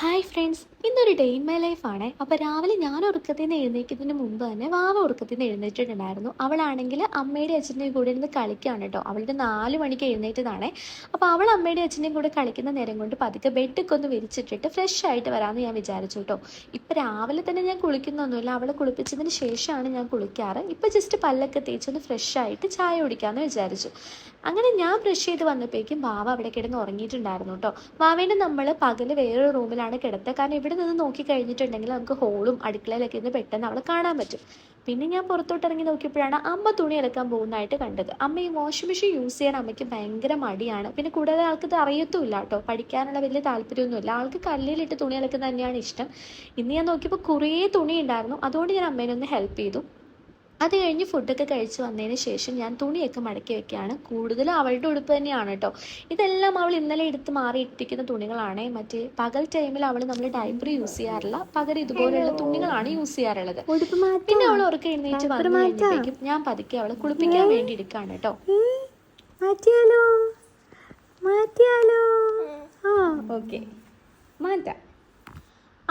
Hi friends ഇന്നൊരു day in my ലൈഫാണ് അപ്പോൾ രാവിലെ ഞാൻ ഉറക്കത്തിൽ നിന്ന് എഴുന്നേക്കുന്നതിന് മുമ്പ് തന്നെ വാവ ഉറക്കത്തിൽ നിന്ന് എഴുന്നേറ്റിട്ടുണ്ടായിരുന്നു. അവളാണെങ്കിൽ അമ്മയുടെ അച്ഛന്റെയും കൂടെ ഇരുന്ന് കളിക്കുകയാണ് കേട്ടോ അവളുടെ നാല് മണിക്ക് എഴുന്നേറ്റതാണ്. അപ്പോൾ അവൾ അമ്മയുടെ അച്ഛന്റെയും കൂടെ കളിക്കുന്ന നേരം കൊണ്ട് പതുക്കെ ബെഡൊക്കെ ഒന്ന് വിരിച്ചിട്ടിട്ട് ഫ്രഷ് ആയിട്ട് വരാമെന്ന് ഞാൻ വിചാരിച്ചു കേട്ടോ ഇപ്പോൾ രാവിലെ തന്നെ ഞാൻ കുളിക്കുന്നൊന്നുമില്ല. അവളെ കുളിപ്പിച്ചതിന് ശേഷമാണ് ഞാൻ കുളിക്കാറ്. ഇപ്പോൾ ജസ്റ്റ് പല്ലൊക്കെ തേച്ചൊന്ന് ഫ്രഷ് ആയിട്ട് ചായ കുടിക്കാമെന്ന് വിചാരിച്ചു. അങ്ങനെ ഞാൻ ബ്രഷ് ചെയ്ത് വന്നപ്പോഴേക്കും വാവ അവിടെ കിടന്ന് ഉറങ്ങിയിട്ടുണ്ടായിരുന്നു കേട്ടോ വാവേനെ നമ്മൾ പകൽ വേറൊരു റൂമിലാണ് കിടത്തുക കാരണം ഇവിടെ നിന്ന് നോക്കി കഴിഞ്ഞിട്ടുണ്ടെങ്കിൽ നമുക്ക് ഹോളും അടുക്കളയിലൊക്കെ ഇരുന്ന് പെട്ടെന്ന് അവളെ കാണാൻ പറ്റും. പിന്നെ ഞാൻ പുറത്തോട്ട് ഇറങ്ങി നോക്കിയപ്പോഴാണ് അമ്മ തുണി അലക്കാൻ പോകുന്നതായിട്ട് കണ്ടത്. അമ്മ ഈ വാഷിംഗ് മെഷീൻ യൂസ് ചെയ്യാൻ അമ്മയ്ക്ക് ഭയങ്കര മടിയാണ്. പിന്നെ കൂടാതെ ആൾക്ക് ഇത് അറിയത്തുമില്ല കേട്ടോ. പഠിക്കാനുള്ള വലിയ താല്പര്യമൊന്നുമില്ല. ആൾക്ക് കല്ലിലിട്ട് തുണി അലക്കുന്നത് തന്നെയാണ് ഇഷ്ടം. ഇന്ന് ഞാൻ നോക്കിയപ്പോൾ കുറേ തുണി ഉണ്ടായിരുന്നു. അതുകൊണ്ട് ഞാൻ അമ്മേനെ ഒന്ന് ഹെൽപ്പ് ചെയ്തു. അത് കഴിഞ്ഞ് ഫുഡൊക്കെ കഴിച്ച് വന്നതിന് ശേഷം ഞാൻ തുണിയൊക്കെ മടക്കി വെക്കുകയാണ്. കൂടുതലും അവളുടെ ഉടുപ്പ് തന്നെയാണ് കേട്ടോ ഇതെല്ലാം അവൾ ഇന്നലെ എടുത്ത് മാറി ഇട്ടിരിക്കുന്ന തുണികളാണ്. മറ്റേ പകൽ ടൈമിൽ അവൾ നമ്മൾ ഡൈപ്പർ യൂസ് ചെയ്യാറില്ല. പകരം ഇതുപോലെയുള്ള തുണികളാണ് യൂസ് ചെയ്യാറുള്ളത്. പിന്നെ അവൾ ഉറക്കെ എഴുന്നേറ്റ് വന്നു കഴിഞ്ഞപ്പോഴേക്കും ഞാൻ പതുക്കെ അവളെ കുളിപ്പിക്കാൻ വേണ്ടി എടുക്കുകയാണ് കേട്ടോ മാറ്റിയാലോ? മാറ്റിയാലോ? ആ. ഓക്കെ. മാറ്റാം.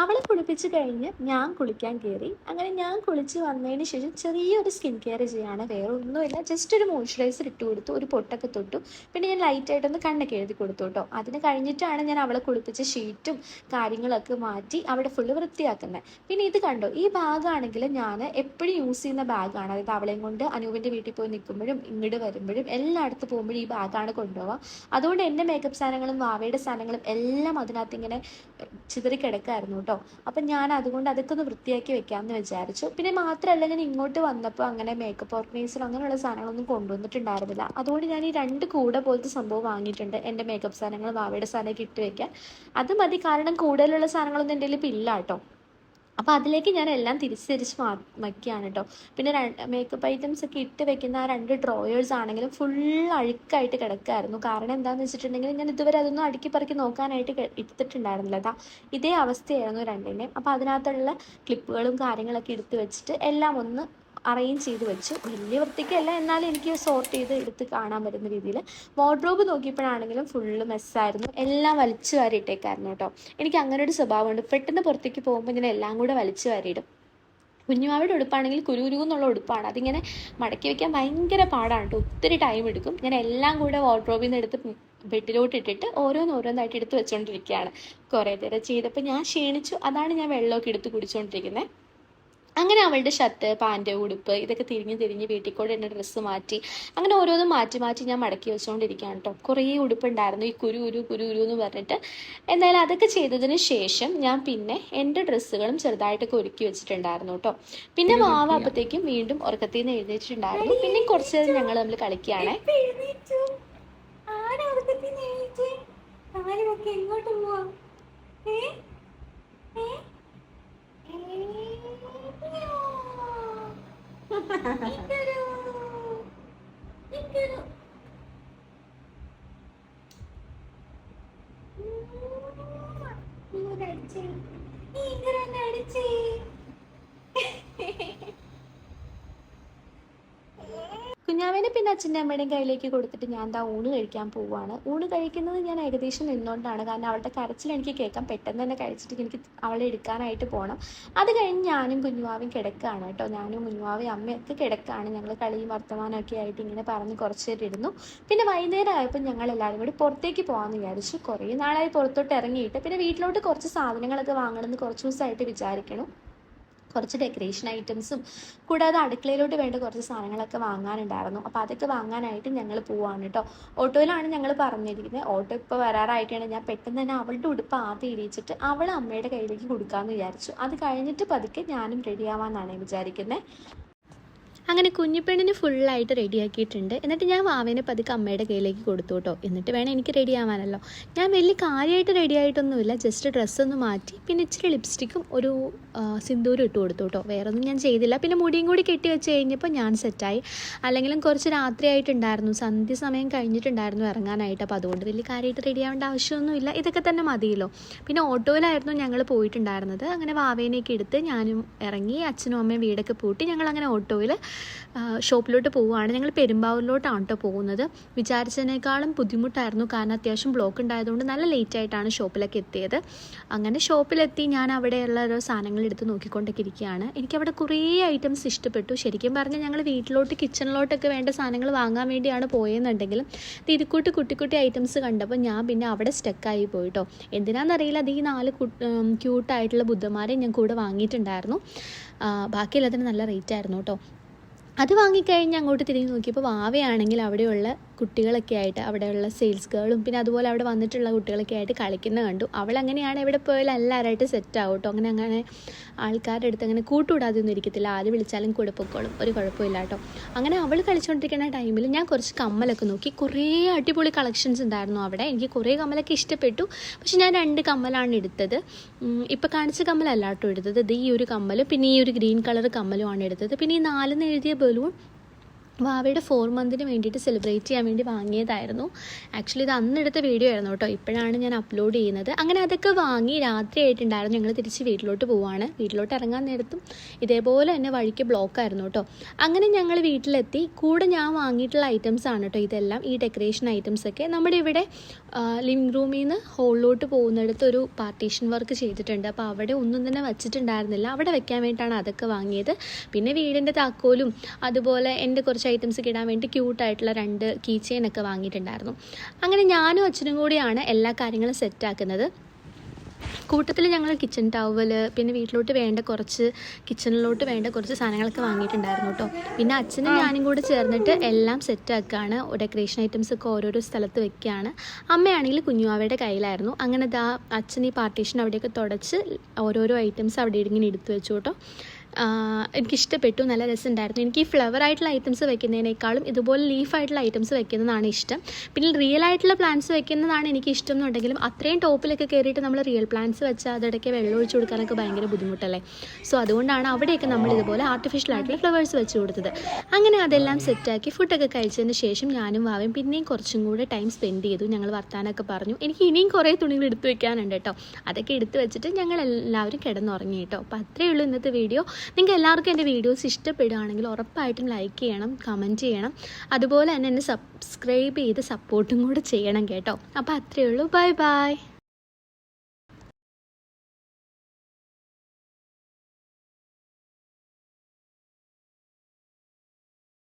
അവളെ കുളിപ്പിച്ച് കഴിഞ്ഞ് ഞാൻ കുളിക്കാൻ കയറി അങ്ങനെ ഞാൻ കുളിച്ച് വന്നതിന് ശേഷം ചെറിയൊരു സ്കിൻ കെയർ ചെയ്യാണ്. വേറെ ഒന്നുമില്ല ജസ്റ്റ് ഒരു മോയ്സ്ചറൈസർ ഇട്ട് കൊടുത്തു. ഒരു പൊട്ടൊക്കെ തൊട്ടു. പിന്നെ ഞാൻ ലൈറ്റായിട്ടൊന്ന് കണ്ണൊക്കെ എഴുതി കൊടുത്തു കേട്ടോ. അതിന് കഴിഞ്ഞിട്ടാണ് ഞാൻ അവളെ കുളിപ്പിച്ച ഷീറ്റും കാര്യങ്ങളൊക്കെ മാറ്റി അവിടെ ഫുള്ള് വൃത്തിയാക്കുന്നത്. പിന്നെ ഇത് കണ്ടോ? ഈ ബാഗാണെങ്കിൽ ഞാൻ എപ്പോഴും യൂസ് ചെയ്യുന്ന ബാഗാണ്. അതായത് അവളെയും കൊണ്ട് അനൂപിന്റെ വീട്ടിൽ പോയി നിൽക്കുമ്പോഴും ഇങ്ങോട്ട് വരുമ്പോഴും എല്ലായിടത്ത് പോകുമ്പോഴും ഈ ബാഗാണ് കൊണ്ടുപോവുക. അതുകൊണ്ട് എന്റെ മേക്കപ്പ് സാധനങ്ങളും വാവയുടെ സാധനങ്ങളും എല്ലാം അതിനകത്ത് ഇങ്ങനെ ചിതറി കിടക്കായിരുന്നു കേട്ടോ. അപ്പം ഞാൻ അതുകൊണ്ട് അതൊക്കെ ഒന്ന് വൃത്തിയാക്കി വെക്കാമെന്ന് വിചാരിച്ചു. പിന്നെ മാത്രമല്ല ഞാൻ ഇങ്ങോട്ട് വന്നപ്പോൾ അങ്ങനെ മേക്കപ്പ് ഓർഗനൈസർ അങ്ങനെയുള്ള സാധനങ്ങളൊന്നും കൊണ്ടുവന്നിട്ടുണ്ടായിരുന്നില്ല. അതുകൊണ്ട് ഞാൻ ഈ രണ്ട് കൂടെ പോലത്തെ സംഭവം വാങ്ങിയിട്ടുണ്ട്. എന്റെ മേക്കപ്പ് സാധനങ്ങൾ വാവയുടെ സാധനമൊക്കെ ഇട്ട് വെക്കാൻ. അത് മതി. കാരണം കൂടുതലുള്ള സാധനങ്ങളൊന്നും എന്റെ കയ്യിൽ ഇല്ല കേട്ടോ. അപ്പോൾ അതിലേക്ക് ഞാൻ എല്ലാം തിരിച്ച് തിരിച്ച് മാ വയ്ക്കുകയാണ് കേട്ടോ പിന്നെ മേക്കപ്പ് ഐറ്റംസ് ഒക്കെ ഇട്ട് വെക്കുന്ന ആ രണ്ട് ഡ്രോയേഴ്സ് ആണെങ്കിലും ഫുൾ അഴുക്കായിട്ട് കിടക്കായിരുന്നു. കാരണം എന്താണെന്ന് വെച്ചിട്ടുണ്ടെങ്കിൽ ഞാൻ ഇതുവരെ അതൊന്നും അടുക്കി പറക്കി നോക്കാനായിട്ട് എടുത്തിട്ടുണ്ടായിരുന്നില്ല. അതാ ഇതേ അവസ്ഥയായിരുന്നു രണ്ടിന്റെയും അപ്പോൾ അതിനകത്തുള്ള ക്ലിപ്പുകളും കാര്യങ്ങളൊക്കെ എടുത്ത് വെച്ചിട്ട് എല്ലാം ഒന്ന് അറേഞ്ച് ചെയ്ത് വെച്ചു. വലിയ വൃത്തിക്കല്ല എന്നാലും എനിക്ക് സോർട്ട് ചെയ്ത് എടുത്ത് കാണാൻ പറ്റുന്ന രീതിയിൽ. വാർഡ്രോബ് നോക്കിയപ്പോഴാണെങ്കിലും ഫുള്ള് മെസ്സായിരുന്നു എല്ലാം വലിച്ചു വാരിയിട്ടേക്കായിരുന്നു കേട്ടോ. എനിക്ക് അങ്ങനെ ഒരു സ്വഭാവമുണ്ട്. പെട്ടെന്ന് പുറത്തേക്ക് പോകുമ്പോൾ ഇങ്ങനെ എല്ലാം കൂടെ വലിച്ചു വാരിയിടും. കുഞ്ഞുമാവിടെ ഉടുപ്പാണെങ്കിൽ കുരുകുരു എന്നുള്ള ഉടുപ്പാണ്. അതിങ്ങനെ മടക്കി വെക്കാൻ ഭയങ്കര പാടാണ് കേട്ടോ. ഒത്തിരി ടൈം എടുക്കും. ഞാൻ എല്ലാം കൂടെ വാർഡ്രോബിൽ നിന്ന് എടുത്ത് ബെഡിലോട്ട് ഇട്ടിട്ട് ഓരോന്ന് ഓരോന്നായിട്ട് എടുത്ത് വെച്ചുകൊണ്ടിരിക്കുകയാണ് കുറേ നേരം ചെയ്തപ്പോൾ ഞാൻ ക്ഷീണിച്ചു. അതാണ് ഞാൻ വെള്ളമൊക്കെ എടുത്ത് കുടിച്ചുകൊണ്ടിരിക്കുന്നത് അങ്ങനെ അവളുടെ ഷർട്ട് പാന്റ് ഉടുപ്പ് ഇതൊക്കെ തിരിഞ്ഞ് തിരിഞ്ഞ് വീട്ടിൽ കൂടെ എന്റെ ഡ്രസ്സ് മാറ്റി. അങ്ങനെ ഓരോന്നും മാറ്റി മാറ്റി ഞാൻ മടക്കി വെച്ചുകൊണ്ടിരിക്കുകയാണ് കേട്ടോ കുറേ ഉടുപ്പുണ്ടായിരുന്നു. ഈ കുരു ഉരു കുരു ഉരു എന്ന് പറഞ്ഞിട്ട്. എന്തായാലും അതൊക്കെ ചെയ്തതിന് ശേഷം ഞാൻ പിന്നെ എന്റെ ഡ്രസ്സുകളും ചെറുതായിട്ടൊക്കെ ഒരുക്കി വെച്ചിട്ടുണ്ടായിരുന്നു കേട്ടോ പിന്നെ മാവ അപ്പത്തേക്കും വീണ്ടും ഉറക്കത്തിൽ നിന്ന് എഴുന്നേറ്റിട്ടുണ്ടായിരുന്നു. പിന്നെ കുറച്ച് നേരം ഞങ്ങൾ തമ്മിൽ കളിക്കുകയാണേ. എങ്ങോട്ട് പോവാ? いけるいける。കുഞ്ഞാവേനെ പിന്നെ അച്ഛന്റെ അമ്മയുടെ കയ്യിലേക്ക് കൊടുത്തിട്ട് ഞാൻ എന്താ ഊണ് കഴിക്കാൻ പോവുകയാണ് ഊണ് കഴിക്കുന്നത് ഞാൻ ഏകദേശം നിന്നുകൊണ്ടാണ് കാരണം അവളുടെ കരച്ചിൽ എനിക്ക് കേൾക്കാം. പെട്ടെന്ന് തന്നെ കഴിച്ചിട്ട് എനിക്ക് അവളെ എടുക്കാനായിട്ട് പോകണം അത് കഴിഞ്ഞ് ഞാനും കുഞ്ഞുവാവും കിടക്കുകയാണ് കേട്ടോ. ഞാനും കുഞ്ഞുവാവും അമ്മയൊക്കെ കിടക്കുകയാണ് ഞങ്ങൾ കളിയും വർത്തമാനമൊക്കെ ആയിട്ട് ഇങ്ങനെ പറഞ്ഞ് കുറച്ച് നേരം ഇരുന്നു. പിന്നെ വൈകുന്നേരം ആയപ്പോൾ ഞങ്ങൾ എല്ലാവരും കൂടി പുറത്തേക്ക് പോകാമെന്ന് വിചാരിച്ചു. കുറേ നാളായി പുറത്തോട്ട് ഇറങ്ങിയിട്ട്. പിന്നെ വീട്ടിലോട്ട് കുറച്ച് സാധനങ്ങളൊക്കെ വാങ്ങണമെന്ന് കുറച്ച് ദിവസമായിട്ട് വിചാരിക്കണം. കുറച്ച് ഡെക്കറേഷൻ ഐറ്റംസും കൂടാതെ അടുക്കളയിലോട്ട് വേണ്ട കുറച്ച് സാധനങ്ങളൊക്കെ വാങ്ങാനുണ്ടായിരുന്നു. അപ്പോൾ അതൊക്കെ വാങ്ങാനായിട്ട് ഞങ്ങൾ പോവാണ് കേട്ടോ ഓട്ടോയിലാണ് ഞങ്ങൾ പറഞ്ഞിരിക്കുന്നത് ഓട്ടോ ഇപ്പോൾ വരാറായിട്ടാണ്. ഞാൻ പെട്ടെന്ന് തന്നെ അവളുടെ ഉടുപ്പ് ആദ്യം ഇടിയിച്ചിട്ട് അവൾ അമ്മയുടെ കയ്യിലേക്ക് കൊടുക്കാമെന്ന് വിചാരിച്ചു. അത് കഴിഞ്ഞിട്ട് പതുക്കെ ഞാനും റെഡിയാവാമെന്നാണ് വിചാരിക്കുന്നത് അങ്ങനെ കുഞ്ഞിപ്പെണ്ണിന് ഫുള്ളായിട്ട് റെഡിയാക്കിയിട്ടുണ്ട് എന്നിട്ട് ഞാൻ വാവേനെ പതുക്കെ അമ്മയുടെ കയ്യിലേക്ക് കൊടുത്തു കേട്ടോ. എന്നിട്ട് വേണം എനിക്ക് റെഡി ആവാനല്ലോ ഞാൻ വലിയ കാര്യമായിട്ട് റെഡി ആയിട്ടൊന്നുമില്ല ജസ്റ്റ് ഡ്രസ്സൊന്ന് മാറ്റി പിന്നെ ഇച്ചിരി ലിപ്സ്റ്റിക്കും ഒരു സിന്ദൂരും ഇട്ട് കൊടുത്തു കേട്ടോ. വേറെ ഒന്നും ഞാൻ ചെയ്തില്ല. പിന്നെ മുടിയും കൂടി കെട്ടി വെച്ച് കഴിഞ്ഞപ്പോൾ ഞാൻ സെറ്റായി അല്ലെങ്കിലും കുറച്ച് രാത്രിയായിട്ടുണ്ടായിരുന്നു സന്ധ്യ സമയം കഴിഞ്ഞിട്ടുണ്ടായിരുന്നു ഇറങ്ങാനായിട്ട്. അപ്പോൾ അതുകൊണ്ട് വലിയ കാര്യമായിട്ട് റെഡി ആവേണ്ട ആവശ്യമൊന്നുമില്ല. ഇതൊക്കെ തന്നെ മതിയല്ലോ. പിന്നെ ഓട്ടോയിലായിരുന്നു ഞങ്ങൾ പോയിട്ടുണ്ടായിരുന്നത്. അങ്ങനെ വാവേനെയൊക്കെ എടുത്ത് ഞാനും ഇറങ്ങി അച്ഛനും അമ്മയും വീടൊക്കെ പൂട്ടി ഞങ്ങൾ അങ്ങനെ ഓട്ടോയിൽ ഷോപ്പിലോട്ട് പോവുകയാണ്. ഞങ്ങൾ പെരുമ്പാവൂരിലോട്ടാണ് കേട്ടോ പോകുന്നത്. വിചാരിച്ചതിനേക്കാളും ബുദ്ധിമുട്ടായിരുന്നു. കാരണം അത്യാവശ്യം ബ്ലോക്ക് ഉണ്ടായതുകൊണ്ട് നല്ല ലേറ്റ് ആയിട്ടാണ് ഷോപ്പിലൊക്കെ എത്തിയത്. അങ്ങനെ ഷോപ്പിലെത്തി ഞാൻ അവിടെയുള്ള ഓരോ സാധനങ്ങൾ എടുത്ത് നോക്കിക്കൊണ്ടൊക്കെ ഇരിക്കുകയാണ്. എനിക്കവിടെ കുറേ ഐറ്റംസ് ഇഷ്ടപ്പെട്ടു. ശരിക്കും പറഞ്ഞാൽ ഞങ്ങൾ വീട്ടിലോട്ട് കിച്ചണിലോട്ടൊക്കെ വേണ്ട സാധനങ്ങൾ വാങ്ങാൻ വേണ്ടിയാണ് പോയെന്നുണ്ടെങ്കിലും തിരുക്കൂട്ട് കുട്ടിക്കുട്ടി കുട്ടി ഐറ്റംസ് കണ്ടപ്പോൾ ഞാൻ പിന്നെ അവിടെ സ്റ്റക്കായി പോയിട്ടോ എന്തിനാണെന്നറിയില്ല അത് ഈ നാല് ക്യൂട്ടായിട്ടുള്ള ബുദ്ധന്മാരെ ഞാൻ കൂടെ വാങ്ങിയിട്ടുണ്ടായിരുന്നു. ബാക്കിയെല്ലാത്തിനും നല്ല റേറ്റ് ആയിരുന്നു കേട്ടോ അത് വാങ്ങിക്കഴിഞ്ഞ് അങ്ങോട്ട് തിരിഞ്ഞ് നോക്കിയപ്പോൾ വാവയാണെങ്കിൽ അവിടെയുള്ള കുട്ടികളൊക്കെ ആയിട്ട് അവിടെയുള്ള സെയിൽസ് ഗേളും പിന്നെ അതുപോലെ അവിടെ വന്നിട്ടുള്ള കുട്ടികളൊക്കെ ആയിട്ട് കളിക്കുന്ന കണ്ടു. അവൾ അങ്ങനെയാണ് എവിടെ പോയാലും എല്ലാവരായിട്ട് സെറ്റ് ആവും കേട്ടോ അങ്ങനെ അങ്ങനെ ആൾക്കാരുടെ അടുത്ത് അങ്ങനെ കൂട്ടുകൂടാതെ ഒന്നും ഇരിക്കത്തില്ല. ആര് വിളിച്ചാലും കൂടെ പൊക്കോളും. ഒരു കുഴപ്പമില്ല കേട്ടോ അങ്ങനെ അവൾ കളിച്ചുകൊണ്ടിരിക്കുന്ന ടൈമിൽ ഞാൻ കുറച്ച് കമ്മലൊക്കെ നോക്കി. കുറേ അടിപൊളി കളക്ഷൻസ് ഉണ്ടായിരുന്നു അവിടെ. എനിക്ക് കുറേ കമ്മലൊക്കെ ഇഷ്ടപ്പെട്ടു. പക്ഷെ ഞാൻ രണ്ട് കമ്മലാണ് എടുത്തത്. ഇപ്പോൾ കാണിച്ച കമ്മലല്ല കേട്ടോ എടുത്തത്. ഇത് ഈ ഒരു കമ്മലും പിന്നെ ഈ ഒരു ഗ്രീൻ കളർ കമ്മലുമാണ് എടുത്തത്. പിന്നെ ഈ നാലെന്ന് എഴുതിയ ബലൂൺ വാവയുടെ ഫോർ മന്തിന് വേണ്ടിയിട്ട് സെലിബ്രേറ്റ് ചെയ്യാൻ വേണ്ടി വാങ്ങിയതായിരുന്നു. ആക്ച്വലി ഇത് അന്നെടുത്ത വീഡിയോ ആയിരുന്നു കേട്ടോ. ഇപ്പോഴാണ് ഞാൻ അപ്ലോഡ് ചെയ്യുന്നത്. അങ്ങനെ അതൊക്കെ വാങ്ങി രാത്രി ആയിട്ടുണ്ടായിരുന്നു. ഞങ്ങൾ തിരിച്ച് വീട്ടിലോട്ട് പോവാണ്. വീട്ടിലോട്ട് ഇറങ്ങാൻ നേരത്തും ഇതേപോലെ തന്നെ വഴിക്ക് ബ്ലോക്ക് ആയിരുന്നു കേട്ടോ. അങ്ങനെ ഞങ്ങൾ വീട്ടിലെത്തി. കൂടെ ഞാൻ വാങ്ങിയിട്ടുള്ള ഐറ്റംസ് ആണ് കേട്ടോ ഇതെല്ലാം. ഈ ഡെക്കറേഷൻ ഐറ്റംസ് ഒക്കെ. നമ്മുടെ ഇവിടെ ലിവിങ് റൂമിൽ നിന്ന് ഹോളിലോട്ട് പോകുന്നിടത്ത് ഒരു പാർട്ടീഷൻ വർക്ക് ചെയ്തിട്ടുണ്ട്. അപ്പോൾ അവിടെ ഒന്നും തന്നെ വച്ചിട്ടുണ്ടായിരുന്നില്ല. അവിടെ വെക്കാൻ വേണ്ടിയിട്ടാണ് അതൊക്കെ വാങ്ങിയത്. പിന്നെ വീടിന്റെ താക്കോലും അതുപോലെ എന്റെ കുറച്ച് ഐറ്റംസ് ഇടാൻ വേണ്ടി ക്യൂട്ടായിട്ടുള്ള രണ്ട് കീ ചെയിൻ ഒക്കെ വാങ്ങിയിട്ടുണ്ടായിരുന്നു. അങ്ങനെ ഞാനും അച്ഛനും കൂടിയാണ് എല്ലാ കാര്യങ്ങളും സെറ്റാക്കുന്നത് കൂട്ടത്തിൽ ഞങ്ങൾ കിച്ചൺ ടവൽ പിന്നെ വീട്ടിലോട്ട് വേണ്ട കുറച്ച് കിച്ചണിലോട്ട് വേണ്ട കുറച്ച് സാധനങ്ങളൊക്കെ വാങ്ങിയിട്ടുണ്ടായിരുന്നു കേട്ടോ പിന്നെ അച്ഛനും ഞാനും കൂടെ ചേർന്നിട്ട് എല്ലാം സെറ്റാക്കുകയാണ് ഡെക്കറേഷൻ ഐറ്റംസ് ഒക്കെ ഓരോരോ സ്ഥലത്ത് വെക്കുകയാണ് അമ്മയാണെങ്കിൽ കുഞ്ഞുവാവയുടെ കയ്യിലായിരുന്നു. അങ്ങനെ ദാ അച്ഛൻ ഈ പാർട്ടീഷൻ അവിടെയൊക്കെ തുടച്ച് ഓരോരോ ഐറ്റംസ് അവിടെ ഇങ്ങനെ എടുത്തു വെച്ചു കേട്ടോ എനിക്കിഷ്ടപ്പെട്ടു. നല്ല രസമുണ്ടായിരുന്നു. എനിക്ക് ഈ ഫ്ലവർ ആയിട്ടുള്ള ഐറ്റംസ് വെക്കുന്നതിനേക്കാളും ഇതുപോലെ ലീഫ് ആയിട്ടുള്ള ഐറ്റംസ് വെക്കുന്നതാണ് ഇഷ്ടം. പിന്നെ റിയൽ ആയിട്ടുള്ള പ്ലാന്റ്സ് വെക്കുന്നതാണ് എനിക്ക് ഇഷ്ടം എന്നുണ്ടെങ്കിലും അത്രയും ടോപ്പിലൊക്കെ കയറിയിട്ട് നമ്മൾ റിയൽ പ്ലാന്റ്സ് വെച്ചാൽ അതിടയ്ക്ക് വെള്ളം ഒഴിച്ചു കൊടുക്കാനൊക്കെ ഭയങ്കര ബുദ്ധിമുട്ടല്ലേ? സോ അതുകൊണ്ടാണ് അവിടെയൊക്കെ നമ്മൾ ഇതുപോലെ ആർട്ടിഫിഷ്യൽ ആയിട്ടുള്ള ഫ്ലവേഴ്സ് വെച്ച് കൊടുത്തത്. അങ്ങനെ അതെല്ലാം സെറ്റാക്കി ഫുഡൊക്കെ കഴിച്ചതിന് ശേഷം ഞാനും വാവയും പിന്നെയും കുറച്ചും കൂടെ ടൈം സ്പെൻഡ് ചെയ്തു. ഞങ്ങൾ വർത്താനൊക്കെ പറഞ്ഞു. എനിക്ക് ഇനിയും കുറേ തുണികൾ എടുത്തു വെക്കാനുണ്ട് കേട്ടോ. അതൊക്കെ എടുത്തു വെച്ചിട്ട് ഞങ്ങൾ എല്ലാവരും കിടന്നുറങ്ങി കേട്ടോ. അപ്പോൾ അത്രയേ ഉള്ളൂ ഇന്നത്തെ വീഡിയോ നിങ്ങൾക്ക് എല്ലാവർക്കും എന്റെ വീഡിയോസ് ഇഷ്ടപ്പെടുകയാണെങ്കിൽ ഉറപ്പായിട്ടും ലൈക്ക് ചെയ്യണം കമന്റ് ചെയ്യണം. അതുപോലെ തന്നെ എന്നെ സബ്സ്ക്രൈബ് ചെയ്ത് സപ്പോർട്ടും കൂടെ ചെയ്യണം കേട്ടോ. അപ്പോൾ അത്രയേ ഉള്ളൂ. Bye bye